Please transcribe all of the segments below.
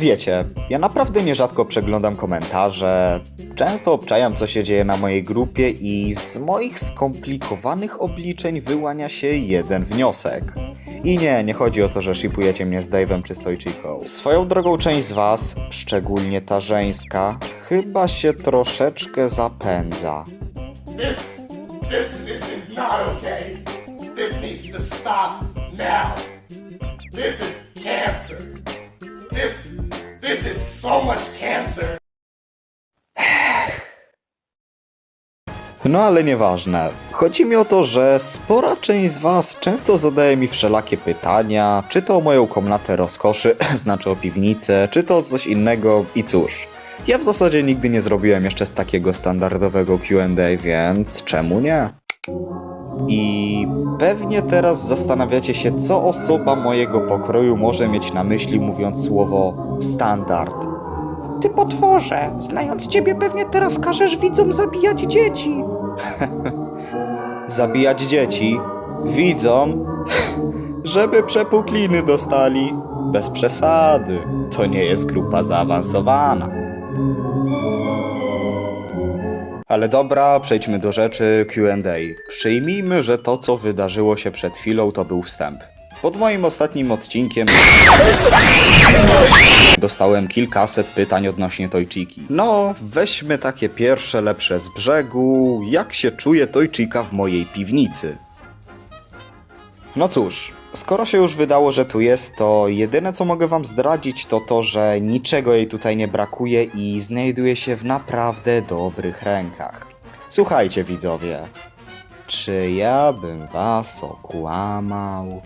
Wiecie, ja naprawdę nierzadko przeglądam komentarze, często obczajam co się dzieje na mojej grupie i z moich skomplikowanych obliczeń wyłania się jeden wniosek. I nie, nie chodzi o to, że shipujecie mnie z Dave'em czy Stojczyką. Swoją drogą część z was, szczególnie ta żeńska, chyba się troszeczkę zapędza. This, this is, is not okay. This needs to stop now. This is cancer. This, this is so much cancer. No ale nieważne. Chodzi mi o to, że spora część z Was często zadaje mi wszelakie pytania, czy to o moją komnatę rozkoszy, znaczy o piwnicę, czy to o coś innego i cóż. Ja w zasadzie nigdy nie zrobiłem jeszcze takiego standardowego QA, więc czemu nie? I pewnie teraz zastanawiacie się, co osoba mojego pokroju może mieć na myśli, mówiąc słowo standard. Ty potworze, znając ciebie pewnie teraz każesz widzom zabijać dzieci. zabijać dzieci, widzą, żeby przepukliny dostali. Bez przesady, to nie jest grupa zaawansowana. Ale dobra, przejdźmy do rzeczy QA. Przyjmijmy, że to, co wydarzyło się przed chwilą, to był wstęp. Pod moim ostatnim odcinkiem dostałem kilkaset pytań odnośnie Tojczyki. No, weźmy takie pierwsze lepsze z brzegu. Jak się czuje Tojczyka w mojej piwnicy? No cóż, skoro się już wydało, że tu jest, to jedyne co mogę wam zdradzić to to, że niczego jej tutaj nie brakuje i znajduje się w naprawdę dobrych rękach. Słuchajcie widzowie, czy ja bym was okłamał?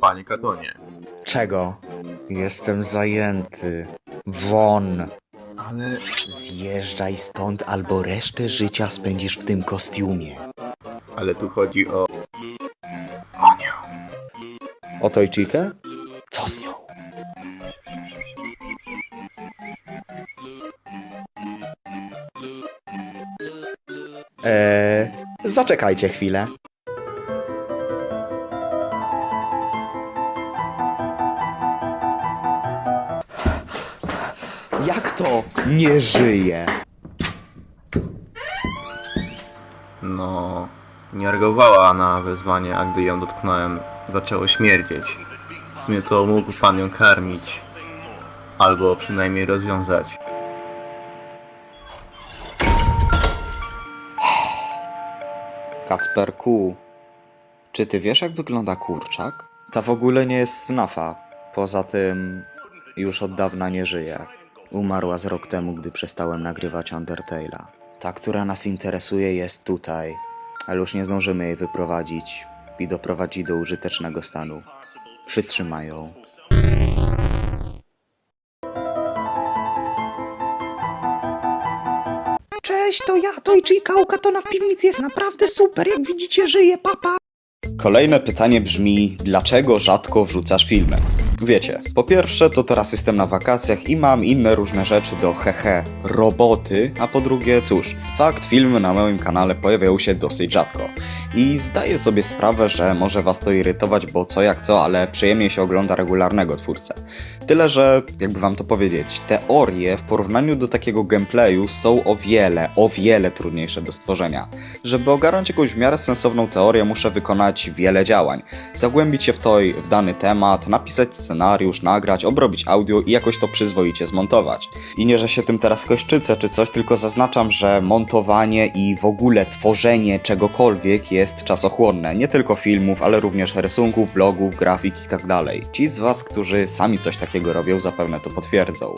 Panie Katonie, Czego? Jestem zajęty. Won. ale Zjeżdżaj stąd albo resztę życia spędzisz w tym kostiumie. ale tu chodzi o O Tojczykę? Co z nią? Eee, zaczekajcie chwilę. To nie żyje? no nie reagowała na wezwanie, a gdy ją dotknąłem, zaczęło śmierdzieć. W sumie to mógł pan ją karmić, albo przynajmniej rozwiązać. Kacperku, czy ty wiesz jak wygląda kurczak? Ta w ogóle nie jest snafa. Poza tym już od dawna nie żyje. Umarła z rok temu, gdy przestałem nagrywać Undertale'a. Ta, która nas interesuje jest tutaj, ale już nie zdążymy jej wyprowadzić i doprowadzić do użytecznego stanu. Przytrzymaj ją. Cześć, to ja, Tojczyjka u Katona w piwnicy jest naprawdę super, jak widzicie żyje papa. Kolejne pytanie brzmi, dlaczego rzadko wrzucasz filmy? Wiecie, po pierwsze to teraz jestem na wakacjach i mam inne różne rzeczy do hehe roboty, a po drugie cóż, fakt filmy na moim kanale pojawiają się dosyć rzadko. I zdaję sobie sprawę, że może was to irytować, bo co jak co, ale przyjemnie się ogląda regularnego twórcę. Tyle, że jakby wam to powiedzieć, teorie w porównaniu do takiego gameplayu są o wiele, o wiele trudniejsze do stworzenia. Żeby ogarnąć jakąś w miarę sensowną teorię, muszę wykonać wiele działań. Zagłębić się w to w dany temat, napisać scenariusz, nagrać, obrobić audio i jakoś to przyzwoicie zmontować. I nie, że się tym teraz jakoś szczycę czy coś, tylko zaznaczam, że montowanie i w ogóle tworzenie czegokolwiek jest czasochłonne. Nie tylko filmów, ale również rysunków, blogów, grafik itd. Ci z Was, którzy sami coś takiego robią, zapewne to potwierdzą.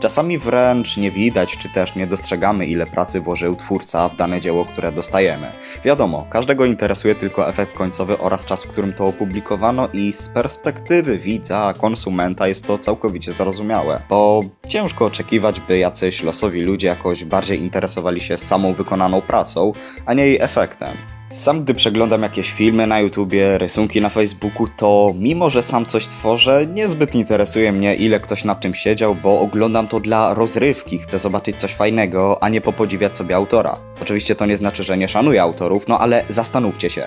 Czasami wręcz nie widać, czy też nie dostrzegamy, ile pracy włożył twórca w dane dzieło, które dostajemy. Wiadomo, każdego interesuje tylko efekt końcowy oraz czas, w którym to opublikowano i z perspektywy widza, konsumenta jest to całkowicie zrozumiałe, bo ciężko oczekiwać, by jacyś losowi ludzie jakoś bardziej interesowali się samą wykonaną pracą, a nie jej efektem. Sam gdy przeglądam jakieś filmy na YouTubie, rysunki na Facebooku, to mimo, że sam coś tworzę, niezbyt interesuje mnie ile ktoś nad czym siedział, bo oglądam to dla rozrywki, chcę zobaczyć coś fajnego, a nie popodziwiać sobie autora. Oczywiście to nie znaczy, że nie szanuję autorów, no ale zastanówcie się.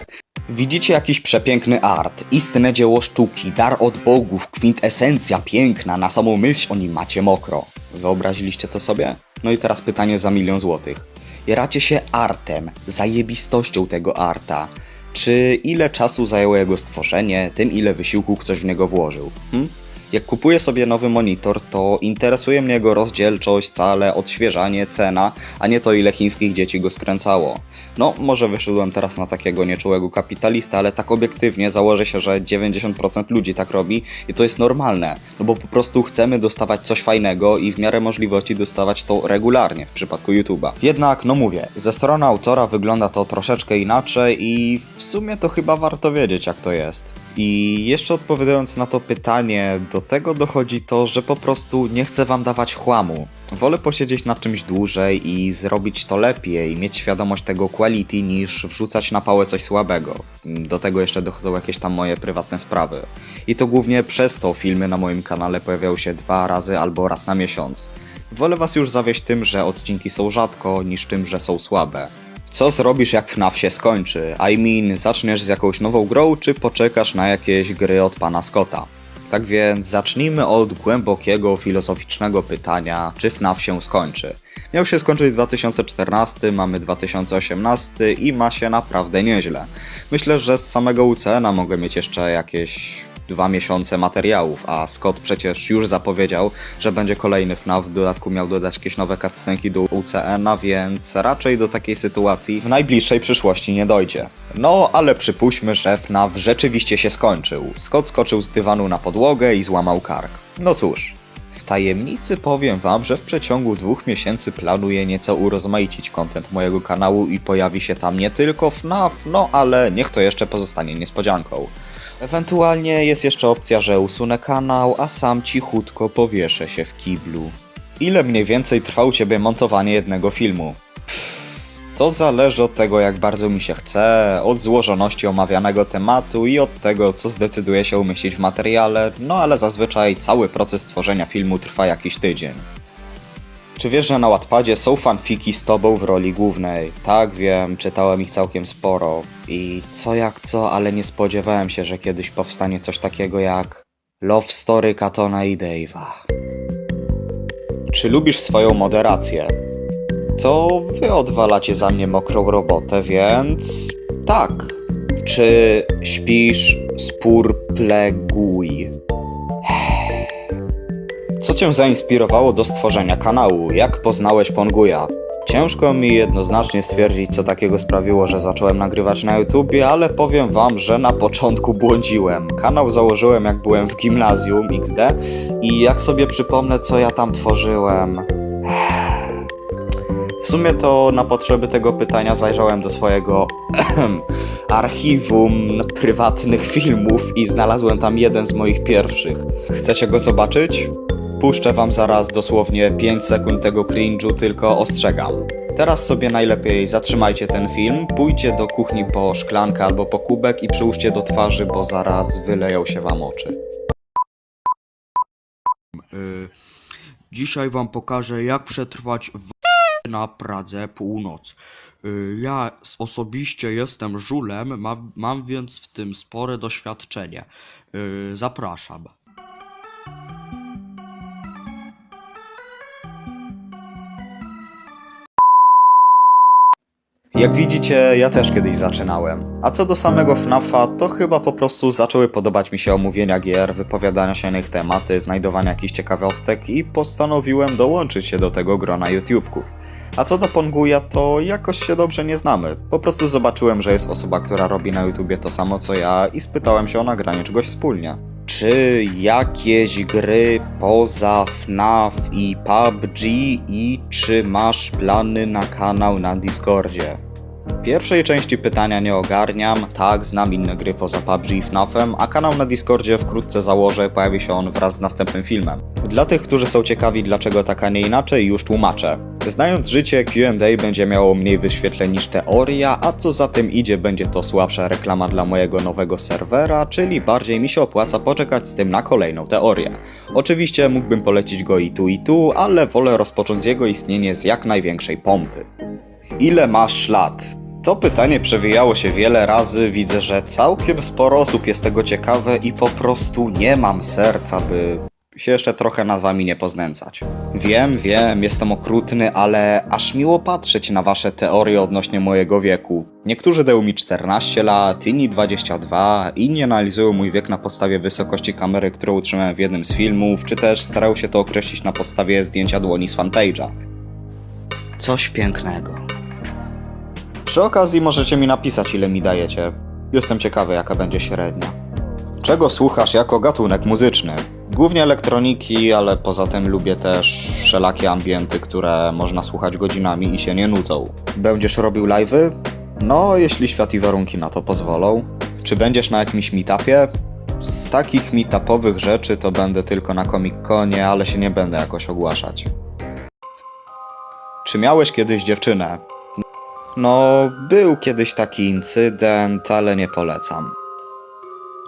Widzicie jakiś przepiękny art, istne dzieło sztuki, dar od bogów, kwintesencja piękna, na samą myśl o nim macie mokro. Wyobraziliście to sobie? No i teraz pytanie za milion złotych. Jaracie się artem, zajebistością tego arta. Czy ile czasu zajęło jego stworzenie, tym ile wysiłku ktoś w niego włożył? Hm? Jak kupuję sobie nowy monitor, to interesuje mnie jego rozdzielczość, cale, odświeżanie, cena, a nie to ile chińskich dzieci go skręcało. No, może wyszedłem teraz na takiego nieczułego kapitalista, ale tak obiektywnie założę się, że 90% ludzi tak robi i to jest normalne, no bo po prostu chcemy dostawać coś fajnego i w miarę możliwości dostawać to regularnie w przypadku YouTube'a. Jednak, no mówię, ze strony autora wygląda to troszeczkę inaczej i w sumie to chyba warto wiedzieć jak to jest. I jeszcze odpowiadając na to pytanie, do tego dochodzi to, że po prostu nie chcę wam dawać chłamu. Wolę posiedzieć nad czymś dłużej i zrobić to lepiej, mieć świadomość tego quality, niż wrzucać na pałę coś słabego. Do tego jeszcze dochodzą jakieś tam moje prywatne sprawy. I to głównie przez to filmy na moim kanale pojawiają się dwa razy albo raz na miesiąc. Wolę was już zawieść tym, że odcinki są rzadko, niż tym, że są słabe. Co zrobisz jak FNAF się skończy? I mean, zaczniesz z jakąś nową grą, czy poczekasz na jakieś gry od pana Scotta? Tak więc zacznijmy od głębokiego, filozoficznego pytania, czy FNAF się skończy. Miał się skończyć w 2014, mamy 2018 i ma się naprawdę nieźle. Myślę, że z samego UCN-a mogę mieć jeszcze jakieś dwa miesiące materiałów, a Scott przecież już zapowiedział, że będzie kolejny FNAF, w dodatku miał dodać jakieś nowe cutscenki do UCN-a, więc raczej do takiej sytuacji w najbliższej przyszłości nie dojdzie. No, ale przypuśćmy, że FNAF rzeczywiście się skończył. Scott skoczył z dywanu na podłogę i złamał kark. No cóż, w tajemnicy powiem wam, że w przeciągu dwóch miesięcy planuję nieco urozmaicić content mojego kanału i pojawi się tam nie tylko FNAF, no ale niech to jeszcze pozostanie niespodzianką. Ewentualnie jest jeszcze opcja, że usunę kanał, a sam cichutko powieszę się w kiblu. Ile mniej więcej trwa u ciebie montowanie jednego filmu? To zależy od tego, jak bardzo mi się chce, od złożoności omawianego tematu i od tego, co zdecyduje się umieścić w materiale, no ale zazwyczaj cały proces tworzenia filmu trwa jakiś tydzień. Czy wiesz, że na Wattpadzie są fanfiki z tobą w roli głównej? Tak, wiem, czytałem ich całkiem sporo. I co jak co, ale nie spodziewałem się, że kiedyś powstanie coś takiego jak Love Story Katona i Dave'a. Czy lubisz swoją moderację? To wy odwalacie za mnie mokrą robotę, więc tak. Czy śpisz spór pleguj? Co cię zainspirowało do stworzenia kanału? Jak poznałeś Ponguja? Ciężko mi jednoznacznie stwierdzić, co takiego sprawiło, że zacząłem nagrywać na YouTubie, ale powiem wam, że na początku błądziłem. Kanał założyłem jak byłem w gimnazjum XD i jak sobie przypomnę, co ja tam tworzyłem. W sumie to na potrzeby tego pytania zajrzałem do swojego archiwum prywatnych filmów i znalazłem tam jeden z moich pierwszych. Chcecie go zobaczyć? Puszczę wam zaraz dosłownie 5 sekund tego cringe'u, tylko ostrzegam. Teraz sobie najlepiej zatrzymajcie ten film, pójdźcie do kuchni po szklankę albo po kubek i przyłóżcie do twarzy, bo zaraz wyleją się wam oczy. Y, Dzisiaj wam pokażę, jak przetrwać w na Pradze północ. Y, Ja osobiście jestem żulem, mam, mam więc w tym spore doświadczenie. Y, Zapraszam. Jak widzicie, ja też kiedyś zaczynałem. A co do samego FNAFa, to chyba po prostu zaczęły podobać mi się omówienia gier, wypowiadania się na ich tematy, znajdowania jakichś ciekawostek i postanowiłem dołączyć się do tego grona YouTubeków. A co do Ponguja, to jakoś się dobrze nie znamy. Po prostu zobaczyłem, że jest osoba, która robi na YouTubie to samo co ja i spytałem się o nagranie czegoś wspólnie. Czy jakieś gry poza FNAF i PUBG i czy masz plany na kanał na Discordzie? Pierwszej części pytania nie ogarniam, tak, znam inne gry poza PUBG i FNAFem, a kanał na Discordzie wkrótce założę, pojawi się on wraz z następnym filmem. Dla tych, którzy są ciekawi dlaczego tak, a nie inaczej, już tłumaczę. Znając życie, Q&A będzie miało mniej wyświetleń niż teoria, a co za tym idzie, będzie to słabsza reklama dla mojego nowego serwera, czyli bardziej mi się opłaca poczekać z tym na kolejną teorię. Oczywiście mógłbym polecić go i tu i tu, ale wolę rozpocząć jego istnienie z jak największej pompy. Ile masz lat? To pytanie przewijało się wiele razy, widzę, że całkiem sporo osób jest tego ciekawe i po prostu nie mam serca, by się jeszcze trochę nad wami nie poznęcać. Wiem, wiem, jestem okrutny, ale aż miło patrzeć na wasze teorie odnośnie mojego wieku. Niektórzy dają mi 14 lat, inni 22, inni analizują mój wiek na podstawie wysokości kamery, którą utrzymałem w jednym z filmów, czy też starają się to określić na podstawie zdjęcia dłoni z fanpage'a. Coś pięknego. Przy okazji możecie mi napisać, ile mi dajecie. Jestem ciekawy, jaka będzie średnia. Czego słuchasz jako gatunek muzyczny? Głównie elektroniki, ale poza tym lubię też wszelakie ambienty, które można słuchać godzinami i się nie nudzą. Będziesz robił live'y? No, jeśli świat i warunki na to pozwolą. Czy będziesz na jakimś meetupie? Z takich meetupowych rzeczy to będę tylko na Comic-Conie, ale się nie będę jakoś ogłaszać. Czy miałeś kiedyś dziewczynę? No, był kiedyś taki incydent, ale nie polecam.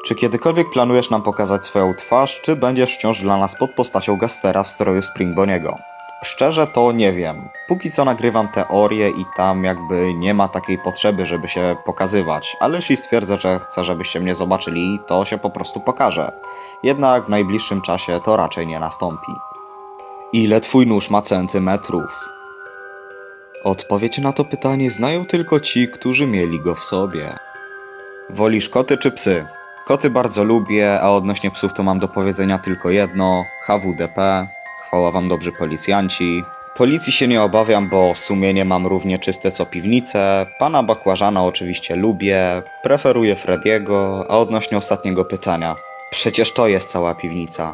Czy kiedykolwiek planujesz nam pokazać swoją twarz, czy będziesz wciąż dla nas pod postacią Gastera w stroju Springboniego? Szczerze to nie wiem. Póki co nagrywam teorię i tam jakby nie ma takiej potrzeby, żeby się pokazywać, ale jeśli stwierdzę, że chcę, żebyście mnie zobaczyli, to się po prostu pokażę. Jednak w najbliższym czasie to raczej nie nastąpi. Ile twój nóż ma centymetrów? Odpowiedź na to pytanie znają tylko ci, którzy mieli go w sobie. Wolisz koty czy psy? Koty bardzo lubię, a odnośnie psów to mam do powiedzenia tylko jedno: HWDP. Chwała wam dobrzy policjanci. Policji się nie obawiam, bo sumienie mam równie czyste co piwnice. Pana Bakłażana oczywiście lubię, preferuję Frediego, a odnośnie ostatniego pytania. Przecież to jest cała piwnica.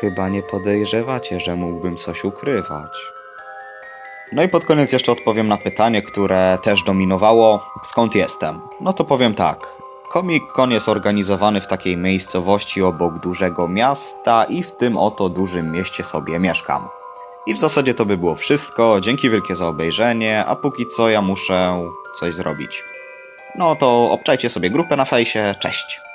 Chyba nie podejrzewacie, że mógłbym coś ukrywać. No i pod koniec jeszcze odpowiem na pytanie, które też dominowało. Skąd jestem? No to powiem tak. Comic Con jest organizowany w takiej miejscowości obok dużego miasta i w tym oto dużym mieście sobie mieszkam. I w zasadzie to by było wszystko. Dzięki wielkie za obejrzenie, a póki co ja muszę coś zrobić. No to obczajcie sobie grupę na fejsie. Cześć!